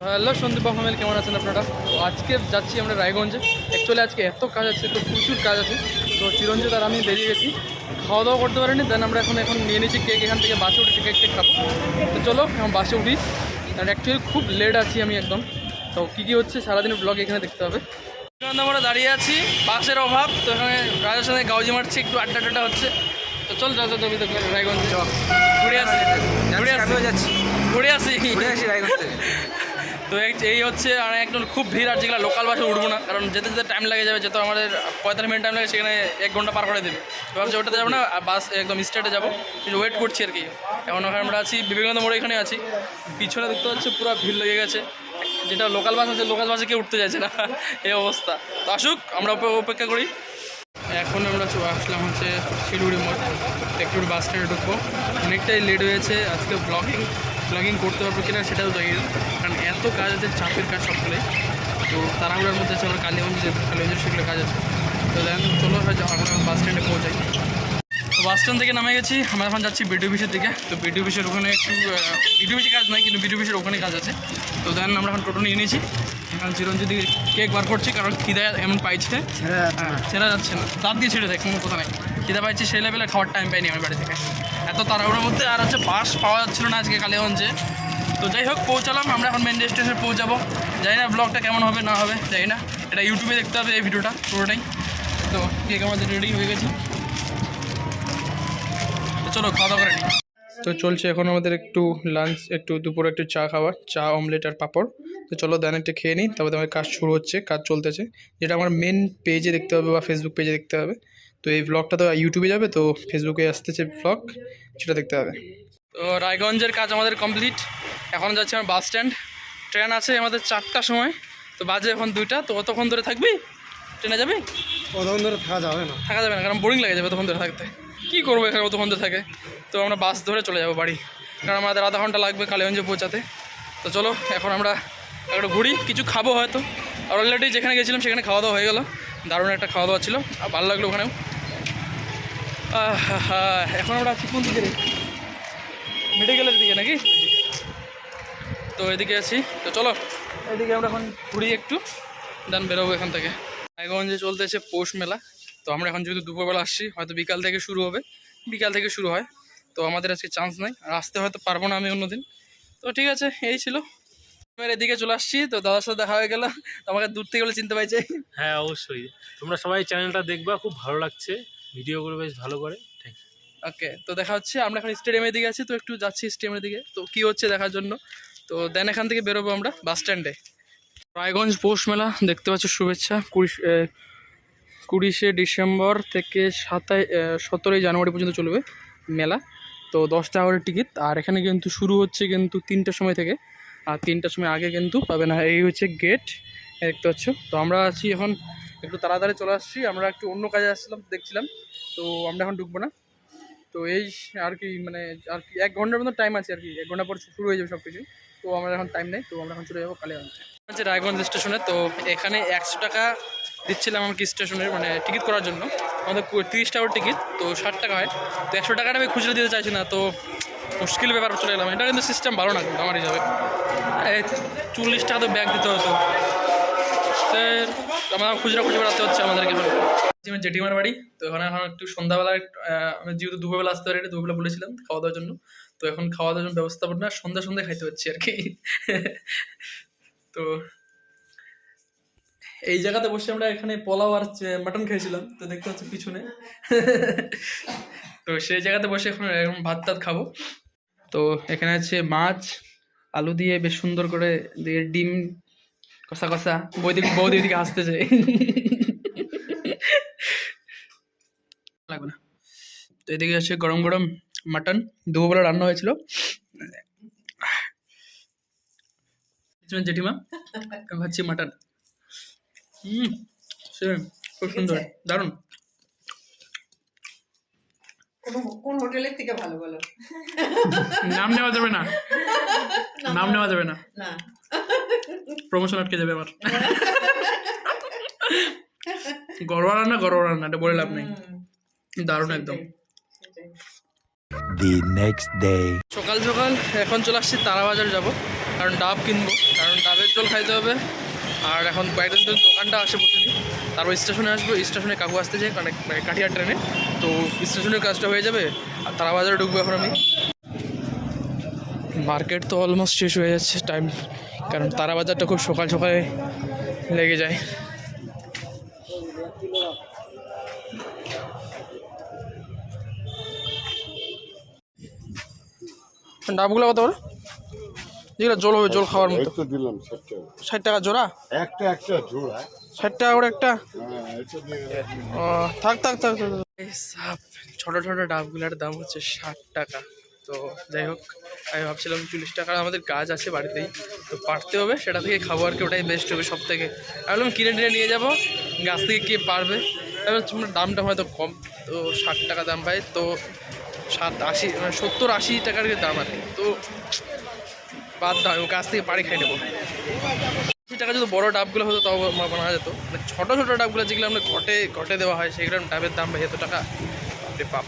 Hello Sandeep family কেমন আছেন আপনারা? তো আজকে যাচ্ছি আমরা রায়গঞ্জে। অ্যাকচুয়ালি আজকে এত কাজ আছে তো প্রচুর কাজ আছে। তো চিরঞ্জিত আর আমি বেরিয়ে গেছি। খাওয়া দাওয়া করতে পারিনি দেন আমরা এখন এখন নিয়ে নিয়েছি কেক এখান থেকে বাসে উঠে কেক টেক খাব। তো চলো এখন বাসে উঠি। আর অ্যাকচুয়ালি খুব লেট আছি আমি একদম। তো কী কী হচ্ছে সারাদিন ব্লগ এখানে দেখতে হবে। এখানে আমরা দাঁড়িয়ে আছি বাসের অভাব। তো এখানে রাজার সাথে গাউজি মারছি একটু আড্ডা টাড্ডা হচ্ছে। তো চল রাজা তুমি তো রায়গঞ্জে ঘুরে আসি ঘুরে আসি। যাচ্ছি। ঘুরে আসি। ঘুরে আসি রায়গঞ্জ তো এই- হচ্ছে আর একদম খুব ভিড়, আর যেগুলো লোকাল বাসে উঠবো না, কারণ যেতে যেতে টাইম লাগে যাবে, যেহেতু আমাদের পঁয়তাল্লিশ মিনিট টাইম লাগে, সেখানে এক ঘণ্টা পার করে দেবে। তো ভাবছি ওটাতে যাব না বাস একদম স্টেটে যাব। কিন্তু ওয়েট করছি আর কি। এখন ওখানে আমরা আছি, বিবেকানন্দ মোড়ে এখানে আছি। পিছনে দেখতে পাচ্ছি, পুরো ভিড় লেগে গেছে। যেটা লোকাল বাস আছে লোকাল বাসে কেউ উঠতে চাইছে না। এই অবস্থা। তো আসুক, আমরা অপেক্ষা করি। এখন আমরা আসলাম হচ্ছে শিলিগুড়ি মোড়। একটু বাস স্ট্যান্ডে ঢুকবো। অনেকটাই লেট হয়েছে আজকে ব্লগিং ব্লগিং করতে পারব কিনা সেটাও না। কারণ এত কাজ আছে চাপের কাজ সবগুলোই। তো তাড়াহুড়ার মধ্যে আছে আমরা কালীগঞ্জ কালীগঞ্জের সেগুলো কাজ আছে। তো দেন চলো এখন বাস স্ট্যান্ডে পৌঁছাই। তো বাস স্ট্যান্ড থেকে নামে গেছি আমরা এখন যাচ্ছি বিডিও অফিসের দিকে। তো বিডিও অফিসের ওখানে একটু বিডিও অফিসে কাজ নয় কিন্তু বিডিও অফিসের ওখানে কাজ আছে। তো দেন আমরা এখন টোটো নিয়ে নিয়েছি। এখন চিরঞ্জিত কেক বার করছি কারণ খিদে এমন পাইছে। হ্যাঁ, ছেড়া যাচ্ছে না। দাঁত দিয়ে ছেড়ে দেয় কোনো কথা নাই। খিদে পাইছি সেই লেভেলে খাওয়ার টাইম পাইনি আমার বাড়ি থেকে। এত তাড়াহুড়োর মধ্যে আর হচ্ছে বাস পাওয়া যাচ্ছিল না আজকে কালীগঞ্জে। তো যাই হোক, পৌঁছালাম, আমরা এখন মেন স্টেশনে পৌঁছাবো। জানি না ব্লগটা কেমন হবে, না হবে, জানি না। এটা ইউটিউবে দেখতে হবে এই ভিডিওটা পুরোটাই। তো কেক আমাদের রেডি হয়ে গেছে। চলো, খাওয়া দাওয়া করে তো চলছে এখন আমাদের একটু লাঞ্চ একটু দুপুরে, একটু চা খাওয়া চা অমলেট আর পাঁপড়। তো চলো দেন একটা খেয়ে নিই, তারপরে আমার কাজ শুরু হচ্ছে, কাজ চলতেছে। যেটা আমার মেন পেজে দেখতে হবে বা ফেসবুক পেজে দেখতে হবে। তো এই ব্লগটা তো ইউটিউবে যাবে, তো ফেসবুকে আসতেছে ব্লগ সেটা দেখতে হবে। তো রায়গঞ্জের কাজ আমাদের কমপ্লিট। এখন যাচ্ছে আমার বাস স্ট্যান্ড। ট্রেন আছে আমাদের চারটার সময়। তো বাজে এখন দুইটা। তো অতক্ষণ ধরে থাকবি? ট্রেনে যাবি? অতক্ষণ ধরে থাকা যাবে না। থাকা যাবে না কারণ বোরিং লাগে যাবে তখন ধরে থাকতে। কী করব এখানে অতক্ষণ ধরে থাকে? তো আমরা বাস ধরে চলে যাব বাড়ি। কারণ আমাদের আধা ঘণ্টা লাগবে কালীগঞ্জে পৌঁছাতে। তো চলো এখন আমরা একটু ঘুরি। কিছু খাব হয়তো। আর অলরেডি যেখানে গেছিলাম সেখানে খাওয়া দাওয়া হয়ে গেলো। দারুণ একটা খাওয়া দাওয়া ছিল। আর ভালো লাগল ওখানেও। এখন আমরা আছি কোন দিকে মেডিকেলের দিকে নাকি? তো এদিকে আছি। তো চলো, এদিকে আমরা এখন ঘুরি একটু দেন বেরোবো এখান থেকে। রায়গঞ্জে চলতেছে পৌষ মেলা। তো আমরা এখন যেহেতু দুপুরবেলা আসছি, হয়তো বিকাল থেকে শুরু হবে। বিকাল থেকে শুরু হয়। তো আমাদের আজকে চান্স নাই। আর আসতে হয়তো পারব না আমি অন্যদিন। তো ঠিক আছে, এই ছিল। এদিকে চলে আসছি। তো দাদার সাথে দেখা হয়ে গেল। আমাকে দূর থেকে চিনতে পাইছে। হ্যাঁ অবশ্যই। তোমরা সবাই চ্যানেলটা দেখবা, খুব ভালো লাগছে। ভিডিওগুলো বেশ ভালো করে। ওকে তো দেখা হচ্ছে, আমরা এখন স্টেডিয়ামের দিকে আছি, তো একটু যাচ্ছি স্টেডিয়ামের দিকে। তো কি হচ্ছে দেখার জন্য? তো দেন এখান থেকে বেরোবো আমরা বাস স্ট্যান্ডে রায়গঞ্জ পৌষ মেলা, দেখতে পাচ্ছি, শুভেচ্ছা। কুড়ি কুড়িশে ডিসেম্বর থেকে সাতাই সতেরোই জানুয়ারি পর্যন্ত চলবে মেলা। তো দশটা আওয়ারের টিকিট আর এখানে কিন্তু শুরু হচ্ছে কিন্তু তিনটার সময় থেকে। আর তিনটার সময় আগে কিন্তু পাবে না, এই হচ্ছে গেট দেখতে পাচ্ছ। তো আমরা আছি এখন, একটু তাড়াতাড়ি চলে আসছি, আমরা একটু অন্য কাজে আসছিলাম, দেখছিলাম। তো আমরা এখন ঢুকবো না। তো এই আর কি মানে আর কি এক ঘণ্টার মতো টাইম আছে আর কি এক ঘণ্টা পর শুরু হয়ে যাবে সব কিছু তো আমরা এখন টাইম নেই, তো আমরা এখন চলে যাব কালীগঞ্জ। হচ্ছে রায়গঞ্জ স্টেশনে তো এখানে একশো টাকা দিচ্ছিলাম আমাকে স্টেশনের মানে টিকিট করার জন্য। আমাদের কু- তিরিশ টাকার টিকিট তো ষাট টাকা হয়। তো একশো টাকাটা আমি খুচরো দিতে চাইছি না, তো মুশকিল ব্যাপার চলে গেলাম এটা কিন্তু সিস্টেম ভালো না কিন্তু, আমার হিসাবে। চল্লিশ টাকা তো ব্যাগ দিতে হতো স্যার আমার খুচরা খুচরা বেড়াতে হচ্ছে আমাদেরকে এবার জেঠিমার বাড়ি, তো এখানে এখন একটু সন্ধ্যাবেলায় আমি যেহেতু দুপুরবেলা আসতে পারি দুপুরবেলা বলেছিলাম খাওয়া দাওয়ার জন্য। তো এখন খাওয়া দাওয়ার জন্য ব্যবস্থাপনা সন্ধ্যা সন্ধ্যা খাইতে হচ্ছে আর কি। তো এই জায়গাতে বসে আমরা এখানে পোলাও আর মাটন খেয়েছিলাম তো দেখতে হচ্ছে পিছনে। তো সেই জায়গাতে বসে এখন এখন ভাত টাত খাব। তো এখানে আছে মাছ, আলু দিয়ে বেশ সুন্দর করে দিয়ে ডিম কষা কষা বৌদি বৌদি দিকে হাসতেছে লাগবে না। তো এদিকে আছে গরম গরম মাটন দুপুরবেলা রান্না হয়েছিল। জেঠিমা? আমি খাচ্ছি মাটন হুম খুব সুন্দর। দারুণ। কোন কোন হোটেলের থেকে ভালো বলো? নাম নেওয়া যাবে না। নাম নেওয়া যাবে না। না। প্রমোশন আটকে যাবে আমার। গরোয়া রান্না গরোয়া রান্না এটা বলে লাভ নেই। দারুণ একদম। the next day. সকাল সকাল এখন চলে আসছি তারাবাজার যাব আর কারণ ডাব কিনবো কারণ ডাবের জল খাইতে হবে। আর এখন কয়েকদিন ধরে দোকানটা আসে বসেনি তারপর স্টেশনে আসব স্টেশনে কাকু আসতে চাই কারণ মানে কাঠিয়ার ট্রেনে। তো স্টেশনের কাজটা হয়ে যাবে আর তারা বাজারে ঢুকবো এখন আমি মার্কেট তো অলমোস্ট শেষ হয়ে যাচ্ছে টাইম কারণ তারা বাজারটা খুব সকাল সকালে লেগে যায়। ডাবগুলো কত করে যেগুলো জল হবে জল খাওয়ার মতো। ষাট টাকা। জোড়া? একটা একটা জোড়া। ষাট টাকা করে একটা? হ্যাঁ থাক থাক থাক ছোটো ছোটো ডাবগুলোর দাম হচ্ছে ষাট টাকা। তো যাই হোক, আমি ভাবছিলাম চল্লিশ টাকার আমাদের গাছ আছে বাড়িতেই, তো পারতে হবে, সেটা থেকে খাব আর কি, ওটাই বেস্ট হবে সব থেকে আমি বললাম কিনে টিনে নিয়ে যাব, গাছ থেকে কে পারবে? এবার দামটা হয়তো কম, তো ষাট টাকা দাম পাই তো সাত আশি মানে সত্তর আশি টাকার দাম আর তো বাদ দাও গাছ থেকে পাড়ি খাই নেব। আশি টাকা যদি বড় ডাবগুলো হতো, তাও বানা যেত। মানে ছোটো ছোটো ডাবগুলো যেগুলো আমরা ঘটে ঘটে দেওয়া হয়, সেগুলো ডাবের দাম ভাই এত টাকা ব্যাগ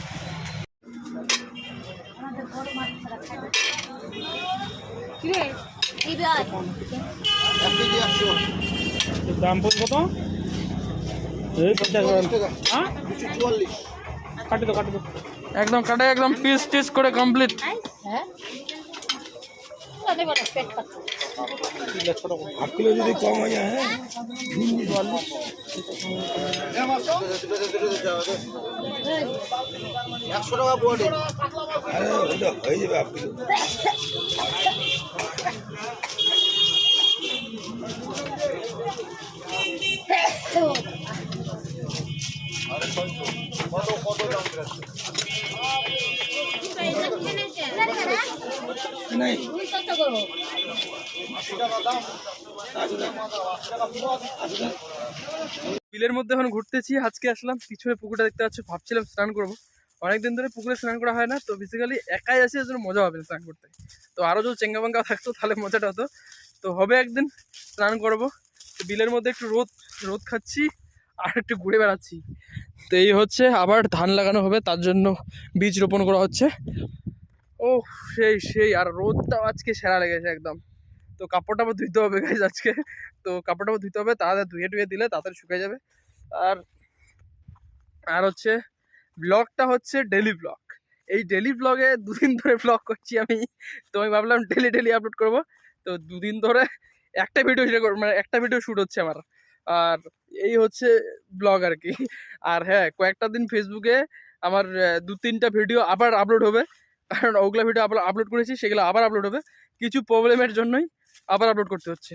দাম পড়বে কত? এই পঞ্চাশ হ্যাঁ? কাটি তো কাটি তো। একদম কাটে একদম পিস টিস করে কমপ্লিট হ্যাঁ বড় পেট পাচ্ছে একশো টাকা পড়ে কত করব বিলের মধ্যে এখন ঘুরতেছি, আজকে আসলাম, পিছনে পুকুরটা দেখতে পাচ্ছি, ভাবছিলাম স্নান করব। অনেকদিন ধরে পুকুরে স্নান করা হয় না, তো বেসিক্যালি একাই আসে, এজন্য মজা হবে স্নান করতে। তো আরও যদি চেঙ্গা বাঙ্গা থাকতো, তাহলে মজাটা হতো। তো হবে একদিন, স্নান করব। বিলের মধ্যে একটু রোদ রোদ খাচ্ছি, আর একটু ঘুরে বেড়াচ্ছি। তো এই হচ্ছে, আবার ধান লাগানো হবে, তার জন্য বীজ রোপণ করা হচ্ছে। ও সেই সেই, আর রোদটাও আজকে সেরা লেগেছে একদম। তো কাপড় আবার ধুইতে হবে গাইজ আজকে। তো কাপড় টাপড় ধুইতে হবে, তাড়াতাড়ি ধুয়ে টুয়ে দিলে তাড়াতাড়ি শুকিয়ে যাবে। আর আর হচ্ছে ব্লগটা হচ্ছে ডেলি ব্লগ এই ডেলি ব্লগে দুদিন ধরে ব্লগ করছি আমি। তো আমি ভাবলাম ডেলি ডেলি আপলোড করব। তো দুদিন ধরে একটা ভিডিও মানে একটা ভিডিও শ্যুট হচ্ছে আমার। আর এই হচ্ছে ব্লগ আর কি। আর হ্যাঁ কয়েকটা দিন ফেসবুকে আমার দু তিনটা ভিডিও আবার আপলোড হবে। কারণ ওগুলো ভিডিও আপলোড করেছি, সেগুলো আবার আপলোড হবে। কিছু প্রবলেমের জন্যই আবার আপলোড করতে হচ্ছে।